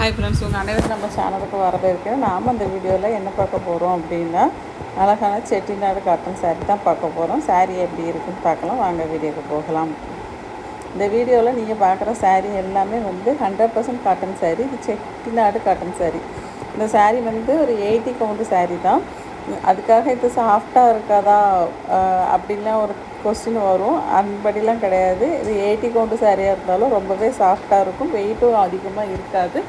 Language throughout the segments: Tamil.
ஹாய் ஃப்ரெண்ட்ஸ் உங்கள் அனைவரும் நம்ம சேனலுக்கு வரவேற்கிறேன் நாம் அந்த வீடியோவில் என்ன பார்க்க போகிறோம் அப்படின்னா அழகான செட்டிநாடு காட்டன் saree தான் பார்க்க போகிறோம் saree எப்படி இருக்குன்னு பார்க்கலாம். வாங்க வீடியோக்கு போகலாம். இந்த வீடியோவில் நீங்கள் பார்க்குற saree எல்லாமே வந்து ஹண்ட்ரட் பர்சன்ட் காட்டன் saree. இது செட்டிநாடு காட்டன் saree. இந்த saree வந்து ஒரு எயிட்டி கவுண்டு saree தான். அதுக்காக இது சாஃப்டாக இருக்காதா அப்படின்லாம் ஒரு கொஸ்டின் வரும். அன்படிலாம் கிடையாது. இது எயிட்டி கவுண்டு சாரியாக இருந்தாலும் ரொம்பவே சாஃப்டாக இருக்கும். வெயிட்டும் அதிகமாக இருக்காது.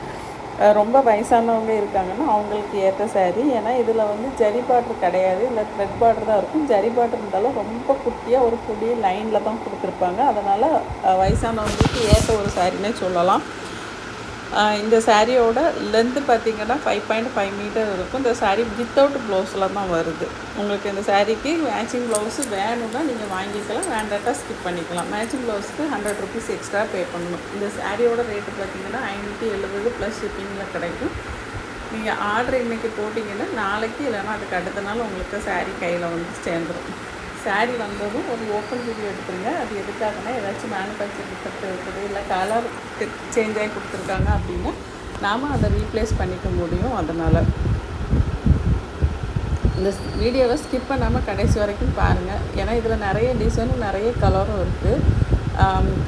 ரொம்ப வயசானவங்க இருக்காங்கன்னா அவங்களுக்கு ஏற்ற saree. ஏன்னா இதில் வந்து ஜரி பார்டர் கிடையாது. இல்லை த்ரெட் பார்டர் தான் இருக்கும். ஜரி பார்டர் இருந்தாலும் ரொம்ப குட்டியாக ஒரு குடி லைனில் தான் கொடுத்துருப்பாங்க. அதனால் வயசானவங்களுக்கு ஏற்ற ஒரு சாரின்னே சொல்லலாம். இந்த சாரியோட லென்த்து பார்த்தீங்கன்னா ஃபைவ் பாயிண்ட் ஃபைவ் மீட்டர் இருக்கும். இந்த சாரீ வித்தவுட் ப்ளவுஸில் தான் வருது. உங்களுக்கு இந்த சாரீக்கு மேட்சிங் ப்ளவுஸு வேணும்னா நீங்கள் வாங்கிக்கலாம். வேண்டாட்டா ஸ்கிப் பண்ணிக்கலாம். மேட்சிங் ப்ளவுஸ்க்கு ஹண்ட்ரட் ருபீஸ் எக்ஸ்ட்ரா பே பண்ணணும். இந்த சாரியோட ரேட்டு பார்த்தீங்கன்னா ஐநூற்றி எழுபது ப்ளஸ் ஷிப்பிங்கில் கிடைக்கும். நீங்கள் ஆர்டர் இன்றைக்கி போட்டிங்கன்னா நாளைக்கு இல்லைன்னா அதுக்கு அடுத்த நாள் உங்களுக்கு சாரீ கையில் வந்து சேர்ந்துடும் சாரீ வந்ததும் ஒரு ஓப்பன் வீடியோ எடுத்துருங்க. அது எதுக்காகனா ஏதாச்சும் மேனுஃபேக்சர் டிஃபெக்ட் இருக்குது இல்லை கலர் சேஞ்ச் ஆகி கொடுத்துருக்காங்க அப்படின்னா நாம் அதை ரீப்ளேஸ் பண்ணிக்க முடியும் அதனால். இந்த வீடியோவை ஸ்கிப் பண்ணாமல் கடைசி வரைக்கும் பாருங்கள் ஏன்னா இதில் நிறைய டிசைனும் நிறைய கலரும் இருக்குது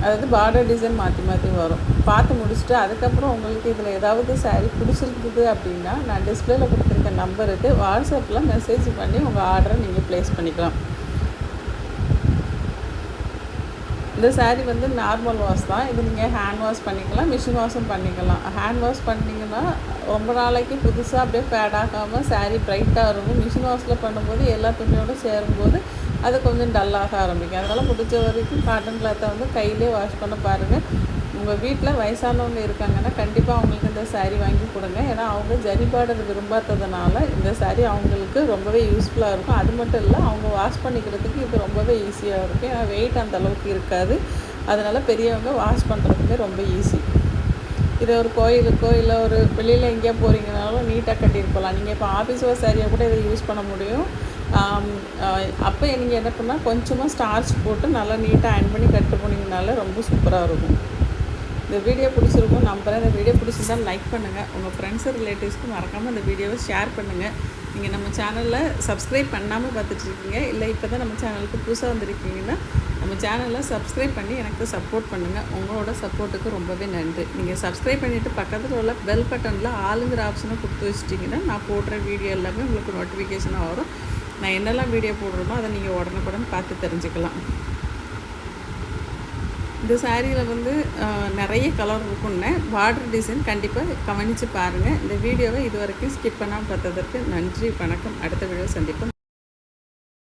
அதாவது பார்டர் டிசைன் மாற்றி மாற்றி வரும். பார்த்து முடிச்சுட்டு அதுக்கப்புறம் உங்களுக்கு இதில் ஏதாவது சாரீ பிடிச்சிருக்குது அப்படின்னா நான் டிஸ்பிளேல கொடுத்துருக்க நம்பருக்கு வாட்ஸ்அப்பில் மெசேஜ் பண்ணி உங்கள் ஆர்டரை நீங்கள் ப்ளேஸ் பண்ணிக்கலாம். இந்த சாரீ வந்து நார்மல் வாஷ் தான். இது நீங்கள் ஹேண்ட் வாஷ் பண்ணிக்கலாம் மிஷின் வாஷும் பண்ணிக்கலாம். ஹேண்ட் வாஷ் பண்ணிங்கன்னா ரொம்ப நாளைக்கு புதுசாக அப்படியே ஃபேட் ஆகாமல் சாரீ ப்ரைட்டாக இருக்கும். மிஷின் வாஷில் பண்ணும்போது எல்லா துணியோடு சேரும்போது அது கொஞ்சம் டல்லாக ஆரம்பிக்கும். அதனால் முடிஞ்ச வரைக்கும் காட்டன் கிளாத்தை வந்து கையிலே வாஷ் பண்ண பாருங்கள் உங்கள் வீட்டில் வயசானவங்க இருக்காங்கன்னா கண்டிப்பாக அவங்களுக்கு இந்த சாரீ வாங்கி கொடுங்க. ஏன்னா அவங்க ஜரி விரும்பாததுனால இந்த சாரீ அவங்களுக்கு ரொம்பவே யூஸ்ஃபுல்லாக இருக்கும். அது மட்டும் இல்லை அவங்க வாஷ் பண்ணிக்கிறதுக்கு இது ரொம்பவே ஈஸியாக இருக்கும். ஏன்னா வெயிட் அந்த அளவுக்கு இருக்காது. அதனால் பெரியவங்க வாஷ் பண்ணுறதுக்குமே ரொம்ப ஈஸி இதை ஒரு கோயிலுக்கோ இல்லை ஒரு வெளியில் எங்கேயா போகிறீங்கனாலும் நீட்டாக கட்டிட்டு போகலாம் நீங்கள் இப்போ ஆஃபீஸ் வேர் சாரியாக கூட இதை யூஸ் பண்ண முடியும். அப்போ நீங்கள் என்ன பண்ணால் கொஞ்சமாக ஸ்டார்ச் போட்டு நல்லா நீட்டாக ஆன் பண்ணி கட்டு போனீங்கனால ரொம்ப சூப்பராக இருக்கும். இந்த வீடியோ பிடிச்சிருக்கும் நம்புகிறேன் இந்த வீடியோ பிடிச்சிருந்தா லைக் பண்ணுங்கள் உங்கள் ஃப்ரெண்ட்ஸு ரிலேட்டிவ்ஸ்க்கு மறக்காமல் இந்த வீடியோவை ஷேர் பண்ணுங்கள் நீங்கள் நம்ம சேனலில் சப்ஸ்கிரைப் பண்ணாமல் பார்த்துட்ருக்கீங்க இல்லை இப்போ தான் நம்ம சேனலுக்கு புதுசாக வந்திருக்கீங்கன்னா நம்ம சேனலில் சப்ஸ்கிரைப் பண்ணி எனக்கு சப்போர்ட் பண்ணுங்கள் உங்களோட சப்போர்ட்டுக்கு ரொம்பவே நன்றி. நீங்கள் சப்ஸ்கிரைப் பண்ணிவிட்டு பக்கத்தில் உள்ள பெல் பட்டனில் ஆளுங்கிற ஆப்ஷனை கொடுத்து வச்சிட்டிங்கன்னா நான் போடுற வீடியோ எல்லாமே உங்களுக்கு நோட்டிஃபிகேஷனாக வரும். நான் என்னெல்லாம் வீடியோ போடுறோமோ அதை நீங்கள் உடனுக்குடன் பார்த்து தெரிஞ்சுக்கலாம். இந்த சாரியில் வந்து நிறைய கலர் இருக்குன்னு பார்டர் டிசைன் கண்டிப்பாக கவனித்து பாருங்கள் இந்த வீடியோவை இது வரைக்கும் ஸ்கிப் பண்ணாமல் பார்த்ததற்கு நன்றி வணக்கம். அடுத்த வீடியோ சந்திப்போம்.